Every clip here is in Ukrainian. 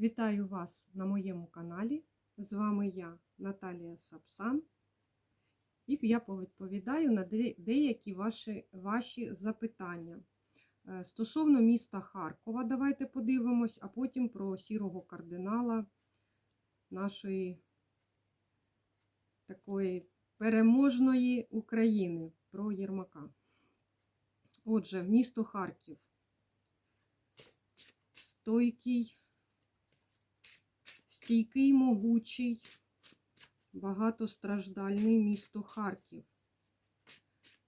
Вітаю вас на моєму каналі. З вами я, Наталія Сапсан. І я відповідаю на деякі ваші, ваші запитання. Е, Стосовно міста Харкова, давайте подивимось, а потім про сірого кардинала нашої такої переможної України про Єрмака. Отже, місто Харків. Стойкий, стійкий, могучий, багатостраждальний місто Харків.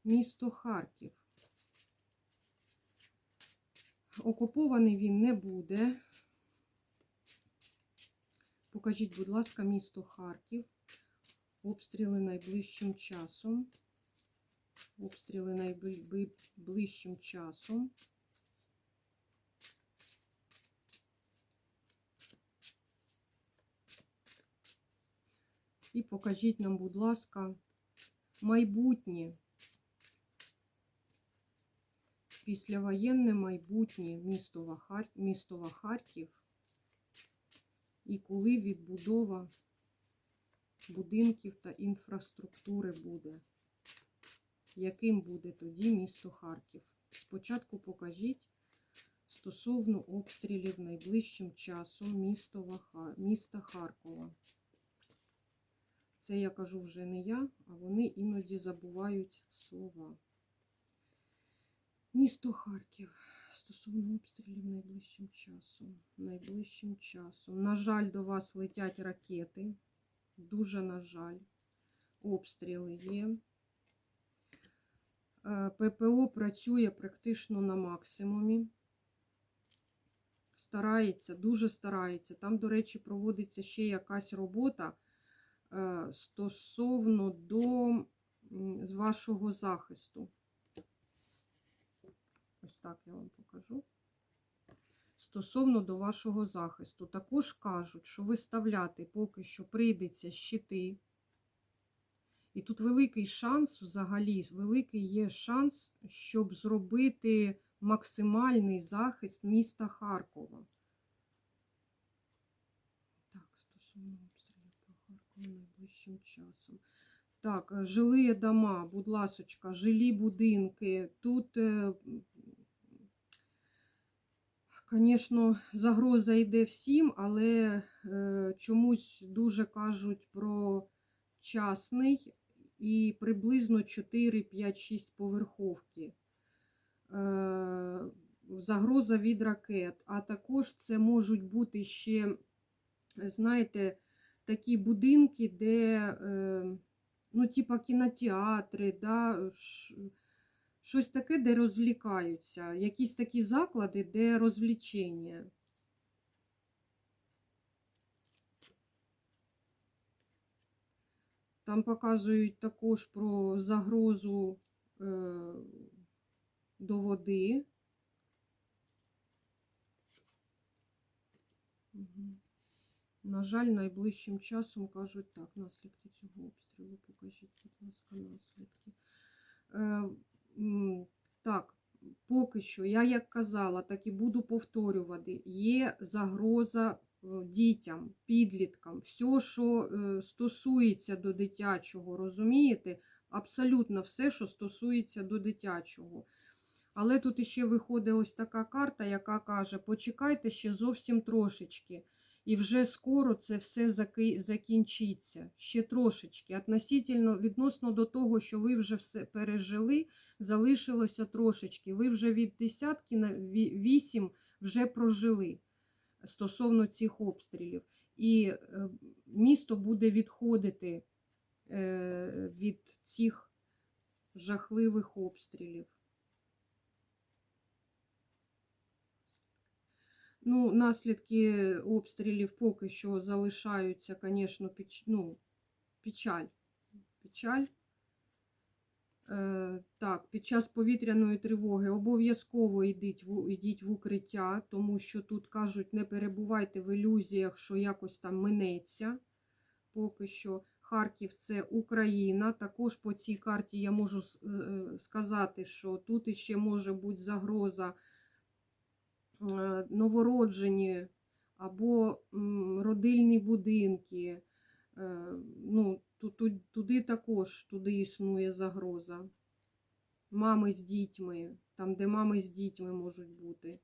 Місто Харків. Окупований він не буде. Покажіть, будь ласка, місто Харків. Обстріли найближчим часом. Обстріли найближчим часом. І покажіть нам, будь ласка, майбутнє. Післявоєнне майбутнє містова, Хар... містова Харків і коли відбудова будинків та інфраструктури буде. Яким буде тоді місто Харків? Спочатку покажіть стосовно обстрілів найближчим часом міста Харкова. Це я кажу вже не я, а вони іноді забувають слова. Місто Харків. Стосовно обстрілів найближчим часом. Найближчим часом. На жаль, до вас летять ракети. Дуже на жаль. Обстріли є. Е, ППО працює практично на максимумі. Старається, дуже старається. Там, до речі, проводиться ще якась робота стосовно до з вашого захисту. Ось так я вам покажу. Стосовно до вашого захисту. Також кажуть, що виставляти поки що прийдеться щити. І тут великий шанс, взагалі, великий є шанс, щоб зробити максимальний захист міста Харкова. Так, стосовно найближчим часом. Так, е, жилі дома, будь ласочка, жилі будинки. Тут, е, звісно, загроза йде всім, але е, чомусь дуже кажуть про частний і приблизно 4, 5, 6 поверховки. Е, Загроза від ракет. А також це можуть бути ще, знаєте, такі будинки, де, е, ну, типа кінотеатри, да, щось таке, де розвлікаються, якісь такі заклади, де розвлічення. Там показують також про загрозу е, до води. Мгм. На жаль, найближчим часом кажуть так, наслідки цього обстрілу. Покажіть, будь ласка, наслідки. Е, так, поки що, я як казала, так і буду повторювати, є загроза е, дітям, підліткам, все, що е, стосується до дитячого, розумієте? Абсолютно все, що стосується до дитячого. Але тут іще виходить ось така карта, яка каже: почекайте ще зовсім трошечки. І вже скоро це все закінчиться. Ще трошечки. Относительно, відносно до того, що ви вже все пережили, залишилося трошечки. Ви вже від десятки на вісім вже прожили стосовно цих обстрілів. І е, місто буде відходити е, від цих жахливих обстрілів. Ну, наслідки обстрілів поки що залишаються, звісно, піч... ну, печаль. Печаль. Е, так, під час повітряної тривоги обов'язково йдіть в, йдіть в укриття, тому що тут кажуть, не перебувайте в ілюзіях, що якось там минеться. Поки що Харків це Україна. Також по цій карті я можу е, сказати, що тут іще може бути загроза е, новороджені або родильні будинки. Е, Ну, ту- ту- туди також туди існує загроза. Мами з дітьми, там, де мами з дітьми можуть бути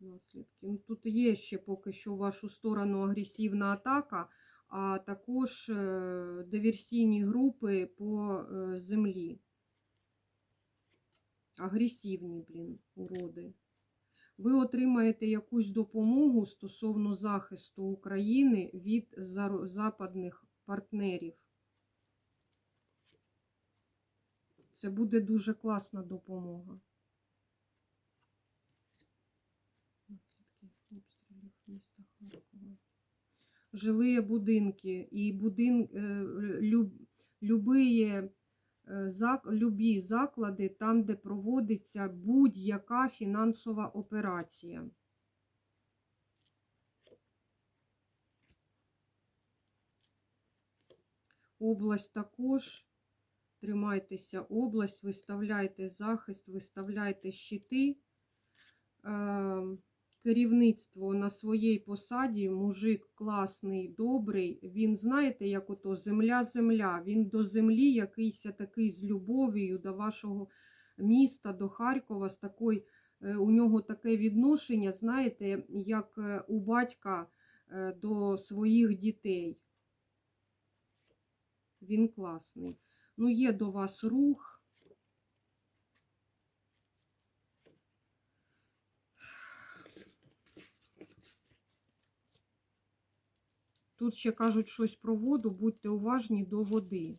наслідки. Ну, тут є ще поки що в вашу сторону агресивна атака, а також е, диверсійні групи по е, землі. Агресивні, блін, уроди. Ви отримаєте якусь допомогу стосовно захисту України від западних партнерів. Це буде дуже класна допомога. Жилі будинки і будин, е, е, любі заклади, там, де проводиться будь-яка фінансова операція. Область також. Тримайтеся область, виставляйте захист, виставляйте щити. Е, Керівництво на своїй посаді, мужик класний, добрий. Він, знаєте, як ото земля-земля. Він до землі якийсь такий з любов'ю до вашого міста, до Харкова, з такою, е, у нього таке відношення, знаєте, як е, у батька е, до своїх дітей. Він класний. Ну, є до вас рух. Тут ще кажуть щось про воду, будьте уважні до води.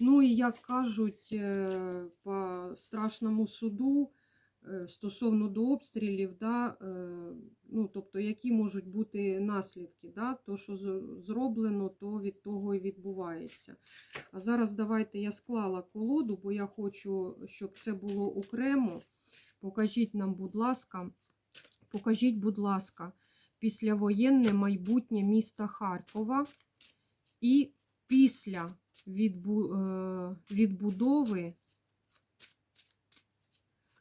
Ну і як кажуть е, по страшному суду е, стосовно до обстрілів, да, е, ну, тобто, які можуть бути наслідки, да, то, що зроблено, то від того і відбувається. А зараз давайте я склала колоду, бо я хочу, щоб це було окремо. Покажіть нам, будь ласка, покажіть, будь ласка, післявоєнне майбутнє міста Харкова і після е, відбудови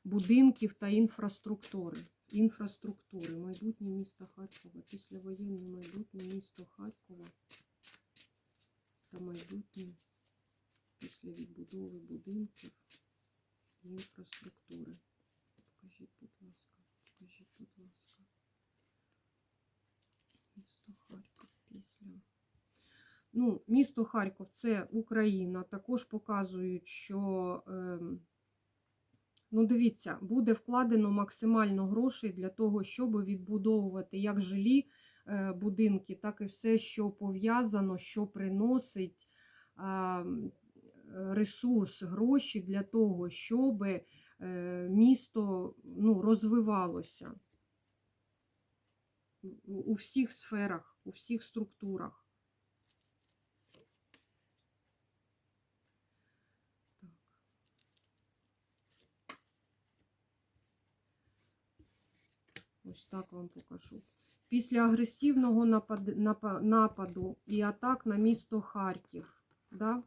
будинків та інфраструктури. Інфраструктури, майбутнє міста Харкова, післявоєнне майбутнє місто Харкова та майбутнє після відбудови будинків і інфраструктури. Покажіть, будь ласка, покажіть, будь ласка. Місто Харків після. Ну, місто Харків це Україна. Також показують, що, ем, ну, дивіться, буде вкладено максимально грошей для того, щоб відбудовувати як жилі е, будинки, так і все, що пов'язано, що приносить а, ресурс, гроші для того, щоб е, місто ну, розвивалося у всіх сферах, у всіх структурах. Ось так вам покажу. Після агресивного нападу, і атак на місто Харків. Да?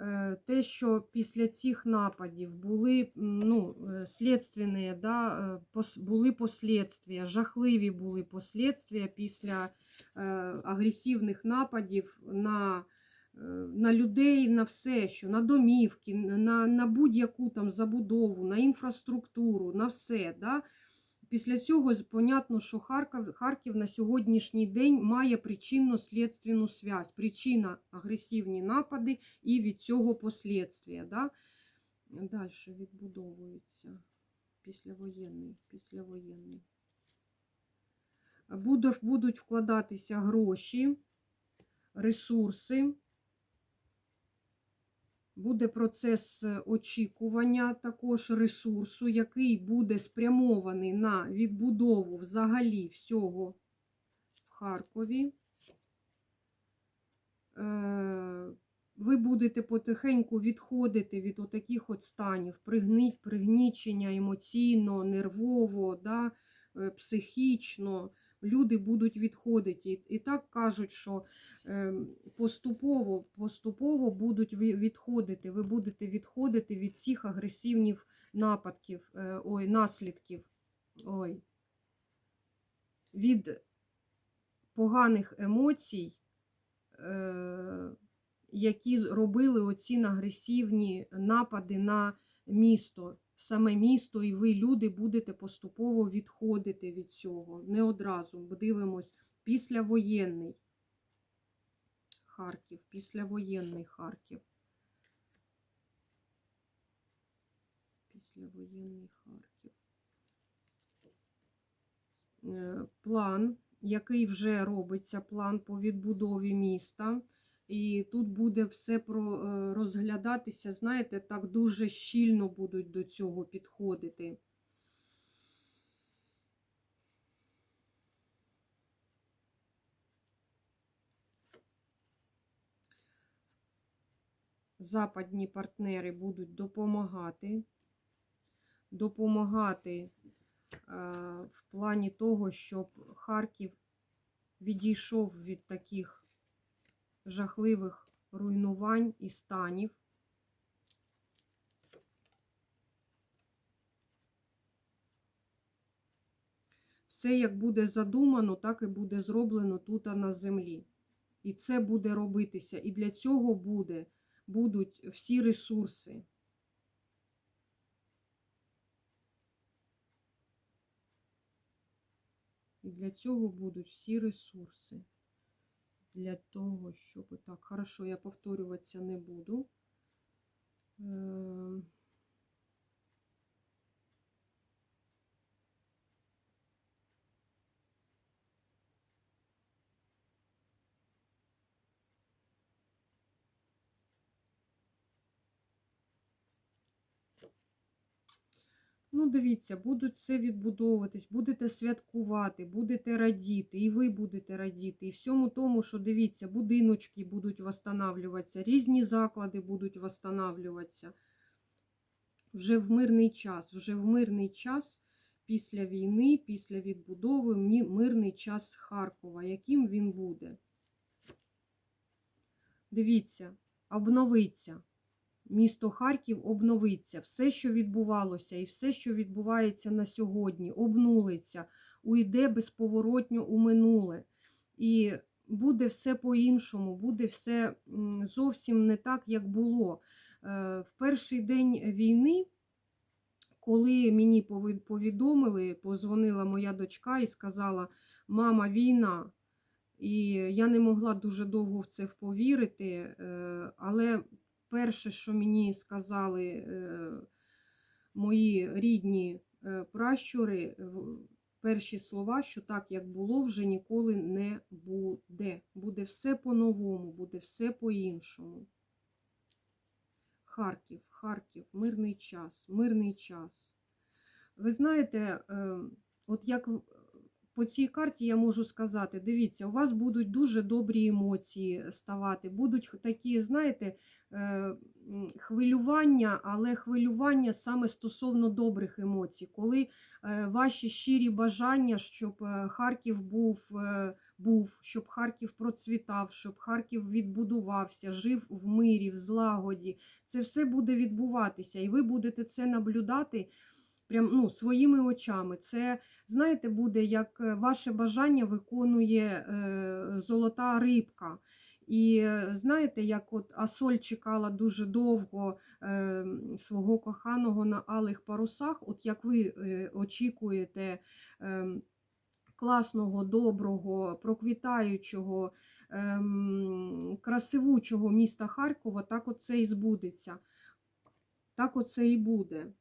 Е, Те, що після цих нападів були ну, е, слідственні, да, е, були послідствия, жахливі були послідствия після агресивних нападів на, на людей, на все, що на домівки, на, на будь-яку там забудову, на інфраструктуру, на все. Да? Після цього понятно, що Харків, Харків на сьогоднішній день має причинно-слідственну зв'язь. Причина агресивні напади і від цього послідствия. Да? Далі відбудовується післявоєнний. післявоєнний. Будуть вкладатися гроші, ресурси. Буде процес е, очікування також ресурсу, який буде спрямований на відбудову взагалі всього в Харкові. Е, Ви будете потихеньку відходити від отаких от станів, пригнічення емоційно, нервово, да, е, психічно. Люди будуть відходити. І- так кажуть, що ем, поступово, поступово будуть відходити. Ви будете відходити від всіх агресивних нападків, е, ой, наслідків. Ой. від поганих емоцій, е, які робили оці агресивні напади на місто. Саме місто, і ви, люди, будете поступово відходити від цього. Не одразу. Дивимось, післявоєнний Харків, післявоєнний Харків. Післявоєнний Харків. Е, План, який вже робиться, план по відбудові міста. І тут буде все про, е, розглядатися, знаєте, так дуже щільно будуть до цього підходити. Западні партнери будуть допомагати, допомагати е, в плані того, щоб Харків відійшов від таких жахливих руйнувань і станів. Все, як буде задумано, так і буде зроблено тут на землі. І це буде робитися. І для цього буде, будуть всі ресурси. І для цього будуть всі ресурси для того, щоб так, хорошо, я повторюватися не буду. Ну, дивіться, будуть все відбудовуватись, будете святкувати, будете радіти, і ви будете радіти. І всьому тому, що дивіться, будиночки будуть восстанавливатися, різні заклади будуть восстанавливатися. Вже в мирний час, вже в мирний час після війни, після відбудови, мирний час Харкова. Яким він буде? Дивіться, обновиться. Місто Харків обновиться. Все, що відбувалося, і все, що відбувається на сьогодні, обнулиться, уйде безповоротньо у минуле. І буде все по-іншому, буде все зовсім не так, як було. Е, В перший день війни, коли мені повідомили, позвонила моя дочка і сказала: Мама, війна. І я не могла дуже довго в це повірити, е, але перше, що мені сказали е, мої рідні е, пращури, перші слова, що так, як було, вже ніколи не буде. Буде все по-новому, буде все по-іншому. Харків, Харків, мирний час, мирний час. Ви знаєте, е, от як по цій карті я можу сказати, дивіться, у вас будуть дуже добрі емоції ставати, будуть такі, знаєте, е, хвилювання, але хвилювання саме стосовно добрих емоцій, коли е, ваші щирі бажання, щоб е, Харків був, був, щоб Харків процвітав, щоб Харків відбудувався, жив в мирі, в злагоді, це все буде відбуватися, і ви будете це наблюдати прям ну, своїми очами. Це, знаєте, буде як е, ваше бажання виконує е, золота рибка. І е, знаєте, як от Асоль чекала дуже довго е, свого коханого на алих парусах, от як ви е, очікуєте е, класного, доброго, проквітаючого, е, красивучого міста Харкова, так оце і збудеться. Так оце і буде.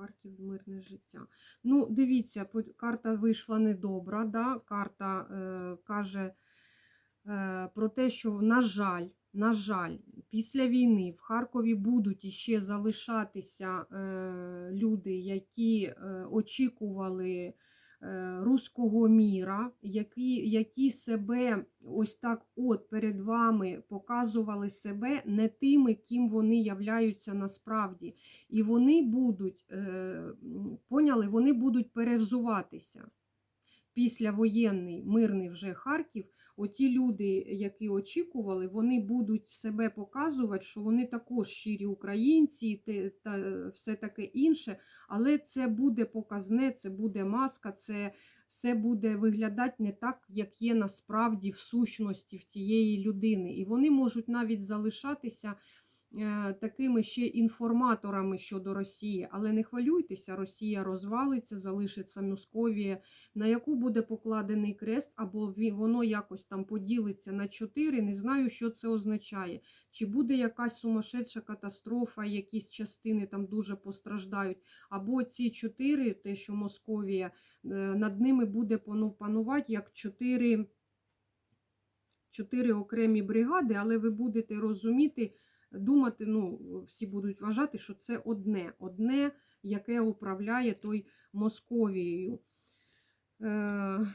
Харків мирне життя. Ну, дивіться, карта вийшла недобра. Да? Карта е, каже е, про те, що, на жаль, на жаль, після війни в Харкові будуть іще залишатися е, люди, які е, очікували руського міра, які, які себе ось так от перед вами показували себе не тими, ким вони являються насправді. І вони будуть, е, поняли, вони будуть перевзуватися. Післявоєнний мирний вже Харків, оті люди, які очікували, вони будуть себе показувати, що вони також щирі українці те- та все таке інше, але це буде показне, це буде маска, це все буде виглядати не так, як є насправді в сущності в тієї людини. І вони можуть навіть залишатися такими ще інформаторами щодо Росії. Але не хвилюйтеся, Росія розвалиться, залишиться Московія, на яку буде покладений крест, або воно якось там поділиться на чотири. Не знаю, що це означає. Чи буде якась сумасшедша катастрофа, якісь частини там дуже постраждають, або ці чотири, те, що Московія, е, над ними буде панувати як чотири, чотири окремі бригади, але ви будете розуміти, думати, ну, всі будуть вважати, що це одне, одне, яке управляє той Московією. Е,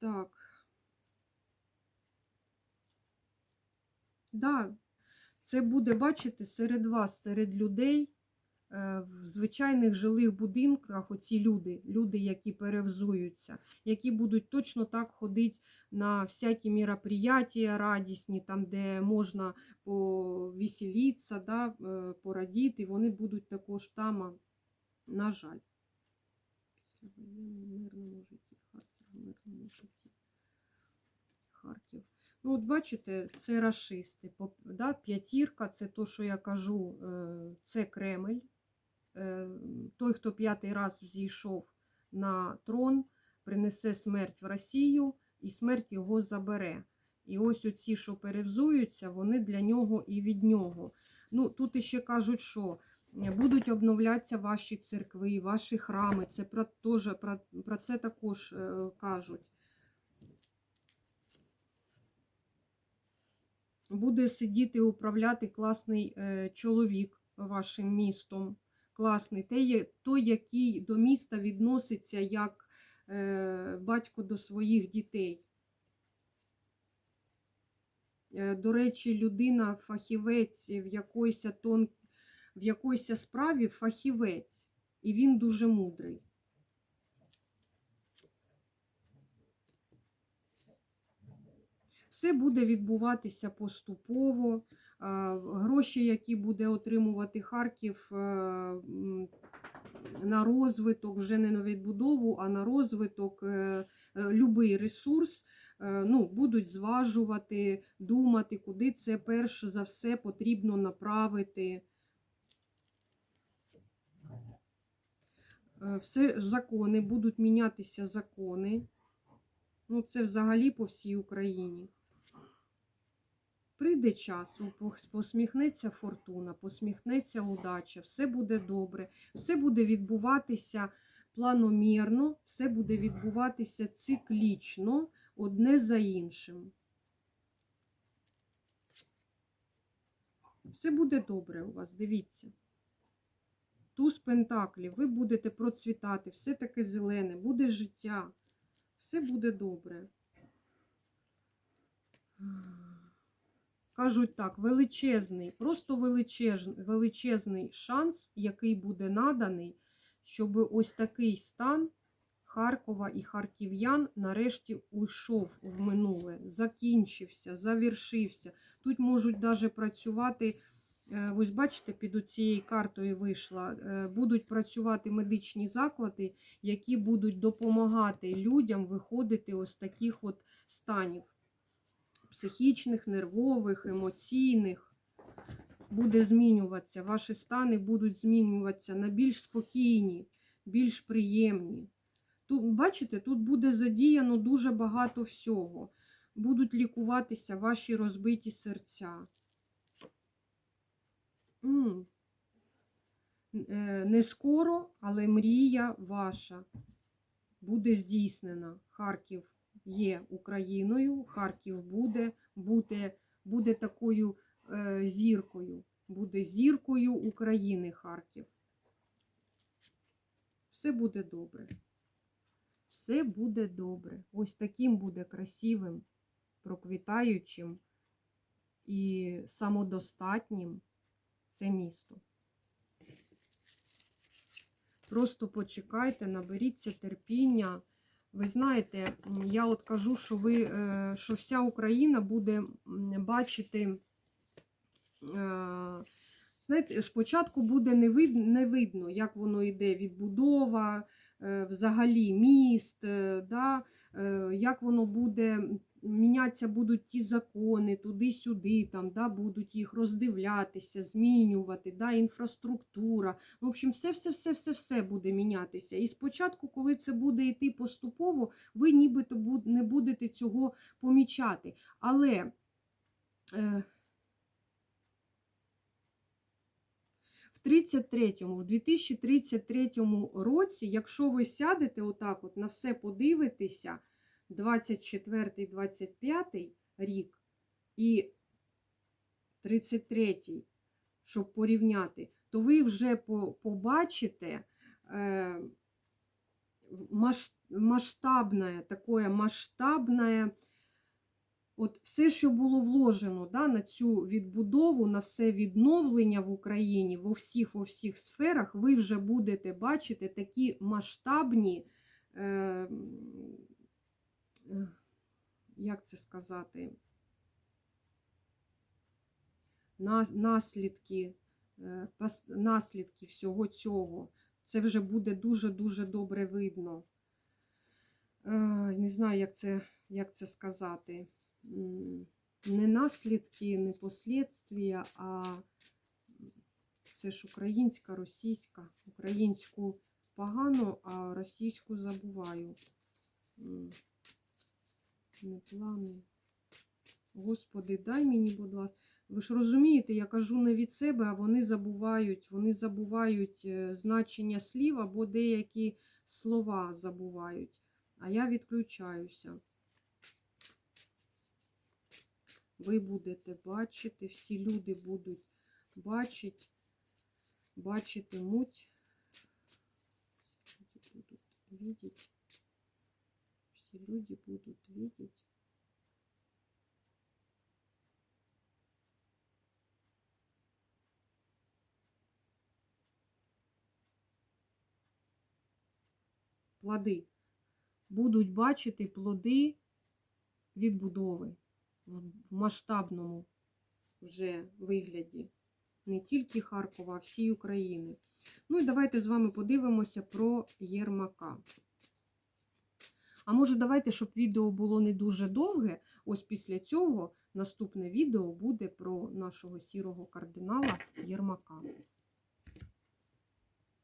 так. Да, це буде, бачите, серед вас, серед людей, в звичайних жилих будинках, оці люди, люди, які перевзуються, які будуть точно так ходити на всякі мероприятия радісні, там, де можна повеселитися, да, е, порадіти, вони будуть також там, на жаль. Післявоєнний мирному житті, Харків, мирному житті. Харків. Ну, от бачите, це рашисти. Да? П'ятірка це то, що я кажу, е, це Кремль. Е, Той, хто п'ятий раз взійшов на трон, принесе смерть в Росію і смерть його забере. І ось оці, що перевзуються, вони для нього і від нього. Ну, тут іще кажуть, що е, будуть обновлятися ваші церкви, ваші храми. Це про, теж, про, про це також е, кажуть. буде сидіти управляти класний чоловік вашим містом. Класний, є- той, який до міста відноситься як е, батько до своїх дітей. Е, До речі, людина, фахівець в якоїсь тон... в якоїсь справі фахівець, і він дуже мудрий. Все буде відбуватися поступово. Е, Гроші, які буде отримувати Харків е, на розвиток, вже не на відбудову, а на розвиток, е, любий ресурс, ну, будуть зважувати, думати, куди це перш за все потрібно направити. Все закони, будуть мінятися закони. Ну, це взагалі по всій Україні. Прийде час, посміхнеться фортуна, посміхнеться удача, все буде добре, все буде відбуватися планомірно, все буде відбуватися циклічно, одне за іншим. Все буде добре у вас, дивіться. Туз пентаклів, ви будете процвітати, все таке зелене, буде життя, все буде добре. Кажуть так, величезний, просто величезний, величезний шанс, який буде наданий, щоб ось такий стан Харкова і харків'ян нарешті уйшов в минуле, закінчився, завершився. Тут можуть навіть працювати, е, ось бачите, під цією картою вийшла, е, будуть працювати медичні заклади, які будуть допомагати людям виходити ось таких от станів психічних, нервових, емоційних. Буде змінюватися. Ваші стани будуть змінюватися на більш спокійні, більш приємні. Тут, бачите, тут буде задіяно дуже багато всього. Будуть лікуватися ваші розбиті серця. М. Е, Не скоро, але мрія ваша буде здійснена. Харків є Україною, Харків буде, буде, буде такою е, зіркою, буде зіркою України Харків. Все буде добре. Все буде добре. Ось таким буде красивим, проквітаючим і самодостатнім це місто. Просто почекайте, наберіться терпіння. Ви знаєте, я от кажу, що ви, е, що вся Україна буде бачити. е, Знаєте, спочатку буде не видно, не видно, як воно йде відбудова, е, взагалі міст, да, як воно буде мінятися будуть ті закони туди-сюди, там, да, будуть їх роздивлятися, змінювати, да, інфраструктура. В общем, все, все, все, все, все буде мінятися. І спочатку, коли це буде йти поступово, ви нібито не будете цього помічати. Але е, в 33-му, в 2033 році, якщо ви сядете отак, от на все подивитеся, 24-25 рік і 33-й, щоб порівняти, то ви вже побачите е, масштабне, такое масштабне, от все, що було вложено да, на цю відбудову, на все відновлення в Україні, во всіх, во всіх сферах, ви вже будете бачити такі масштабні. Е, як це сказати, наслідки, е, наслідки всього цього. Це вже буде дуже-дуже добре видно. Е, Не знаю, як це, як це сказати. Не наслідки, не послідствія, а це ж українська, російська. Українську погано, а російську забуваю. Не плани. Господи, дай мені, будь ласка. Ви ж розумієте, я кажу не від себе, а вони забувають, вони забувають е, значення слів або деякі слова забувають. А я відключаюся. Ви будете бачити, всі люди будуть бачити, бачитимуть. Будуть видеть. Всі люди будуть видеть. Плоди. Будуть бачити плоди відбудови в масштабному вже вигляді. Не тільки Харкова, а всієї України. Ну і давайте з вами подивимося про Єрмака. А може, давайте, щоб відео було не дуже довге. Ось після цього наступне відео буде про нашого сірого кардинала Єрмака.